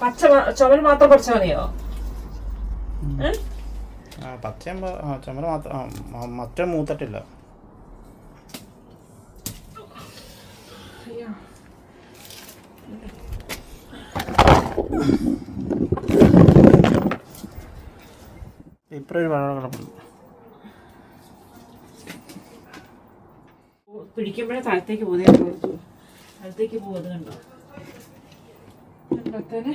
പച്ച ചുമൽ മാത്രം പറിച്ചാൽ മതിയോ? ആ ചുമര മാത്രം മറ്റേ മൂത്തട്ടില്ല. ഇപ്പഴൊരു വെള്ളം കിടപ്പുണ്ട്. പിടിക്കുമ്പോഴേ താഴത്തേക്ക് പോകുന്നേ താഴത്തേക്ക് പോകുന്നത് കണ്ടോ? കണ്ടത്തേന്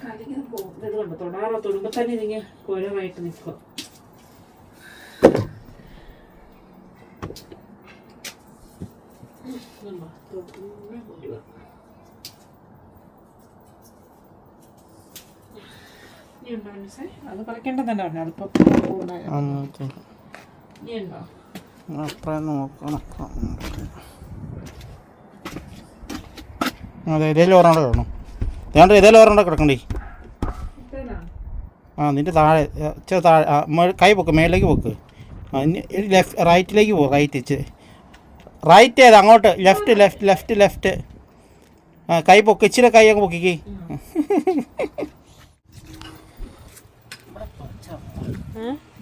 കാലിങ്ങനെ ഇത് കണ്ടോ? തൊടാറോ തൊടുമ്പോ തന്നെ ഇതിങ്ങനെ കുഴമായിട്ട് നിൽക്കും അത് കളിക്കേണ്ടതന്നെ പറഞ്ഞു. അതിപ്പോ നോക്കണം. അതെ ഇതേ ലോറാണ്ട് കിടക്കണം ഞാൻ ഇതേ ലോറാണ്ട് കിടക്കണ്ടേ? ആ നിന്റെ താഴെ ഇച്ചിരി താഴെ കൈ പൊക്ക് മേലേക്ക് പൊക്ക്. ഇനി ലെഫ്റ്റ് റൈറ്റിലേക്ക് പോകും റൈറ്റ് ഇച്ചിരി റൈറ്റ് ഏത്? അങ്ങോട്ട് ലെഫ്റ്റ് ലെഫ്റ്റ് ലെഫ്റ്റ് ലെഫ്റ്റ് ആ കൈ പൊക്ക് ഇച്ചിരി കൈ അങ്ങ് പൊക്കിക്ക്?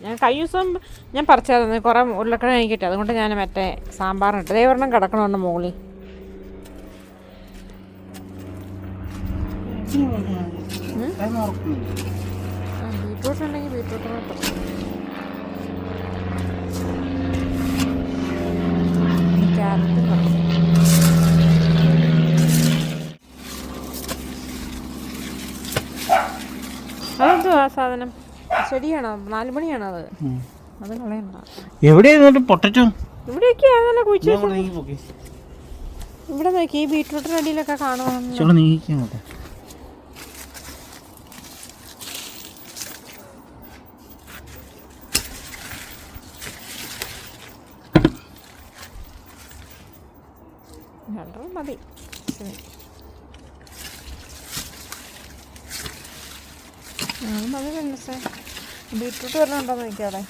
ഞാൻ കഴിഞ്ഞ ദിവസം ഞാൻ പറിച്ചായിരുന്നു കുറേ ഉരുളക്കിഴങ്ങ് കിട്ടി അതുകൊണ്ട് ഞാൻ മറ്റേ സാമ്പാറിനിട്ട് ദേ ഒരെണ്ണം കിടക്കണമെന്ന് മുകളിൽ ബീട്രൂട്ട് ഉണ്ടെങ്കിൽ ബീട്രൂട്ട് ക്യാരറ്റ് അതെന്തുവാ ആ സാധനം? ചെടിയാണോ? നാല് മണിയാണോ അത്? അത് കളയണ്ട. എവിടെയായിരുന്നു പൊട്ടറ്റോ? ഇവിടെയൊക്കെ കുഴിച്ചു ഇവിടെ നോക്കി ഈ ബീട്രൂട്ടിന്റെ അടിയിലൊക്കെ കാണുവാണെന്ന് രണ്ടെണ്ണം മതി അത് മതി രണ്ടസേ ബീട്രൂട്ട് വല്ലതും ഉണ്ടോ നോക്കിയാടെ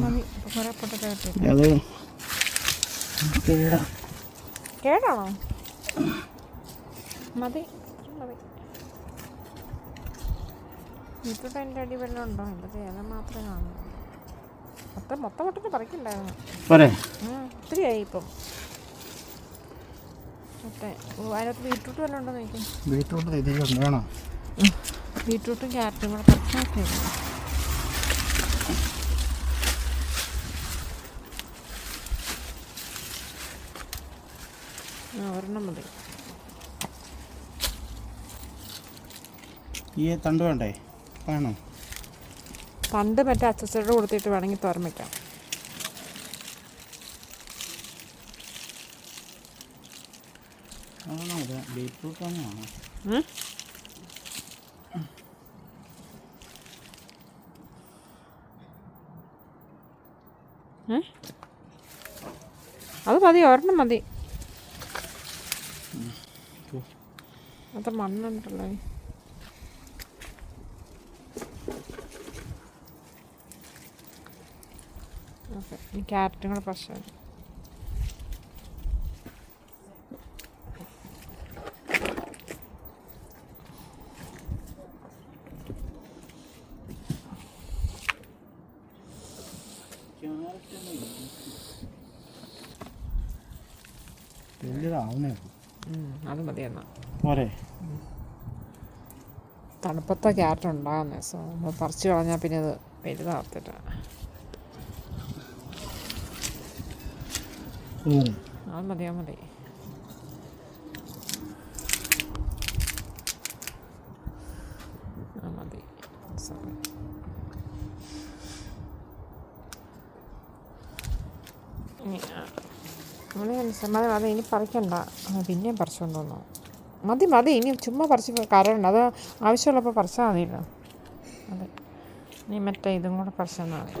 മതി ഇപ്പൊ പൊട്ടൊക്കെ കിട്ടി കേടാ കേടാണോ മതി മതി ബീട്രൂട്ട് എന്റെ അടി വല്ലതും ഉണ്ടോ? എന്റെ ചേന മാത്രമേ കാണുന്നു മൊത്തം മൊത്തം പൊട്ടിട്ട് പറിക്കണ്ടായിരുന്നു. പോരെ ഒത്തിരിയായി ഇപ്പം. അതിനകത്ത് ബീട്രൂട്ട് വല്ലതും ഉണ്ടോ നോക്കി ബീട്രൂട്ട് ഇതിലുണ്ട് വേണോ. ബീട്രൂട്ടും ക്യാരറ്റും കൂടെ പറിച്ചാൽ ആ ഒരെണ്ണം മതി. ഈ തണ്ട് വേണ്ടേ? വേണോ പണ്ട് മറ്റേ അച്ചച്ചയുടെ കൊടുത്തിട്ട് വേണമെങ്കിൽ തോരൻ വയ്ക്കാം ആണോ? അതെ ബീറ്റ്റൂട്ട് ആണോ അത് മതി ഒരെണ്ണം മതി. അത് മണ്ണുണ്ടല്ലോ ഓക്കെ ഈ ക്യാരറ്റും കൂടെ പ്രശ്നം അത് മതി എന്നാൽ പോരെ. തണുപ്പത്തെ ക്യാരറ്റ് ഉണ്ടാകുന്നേ സോ നമ്മൾ പറിച്ചു കളഞ്ഞാൽ പിന്നെ അത് വലുതാകത്തില്ല അത് മതി അത് മതി. മതി. സോറി മനസ്സിലായി അത് ഇനി പറിക്കണ്ട. പിന്നെയും പറിച്ചുകൊണ്ട് വന്നു. മതി മതി ഇനി ചുമ്മാ പറിച്ച് കരണ്ട് അത് ആവശ്യമുള്ളപ്പോൾ പറിച്ചാൽ മതിയല്ലോ അതെ. ഇനി മറ്റേ ഇതും കൂടെ പറിച്ചാൽ മതി.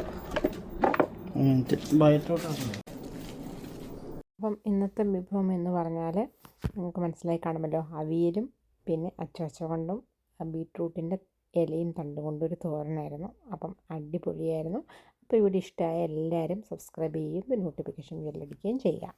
അപ്പം ഇന്നത്തെ വിഭവം എന്ന് പറഞ്ഞാൽ നിങ്ങൾക്ക് മനസ്സിലായി കാണുമല്ലോ. അവിയലും പിന്നെ അച്ചവച്ച കൊണ്ടും ബീട്രൂട്ടിന്റെ ഇലയും തണ്ട് ഒരു തോരനായിരുന്നു. അപ്പം അടിപൊളിയായിരുന്നു. അപ്പോൾ ഇവിടെ ഇഷ്ടമായ എല്ലാവരും സബ്സ്ക്രൈബ് ചെയ്യുകയും നോട്ടിഫിക്കേഷൻ ബെല്ലടിക്കുകയും ചെയ്യുക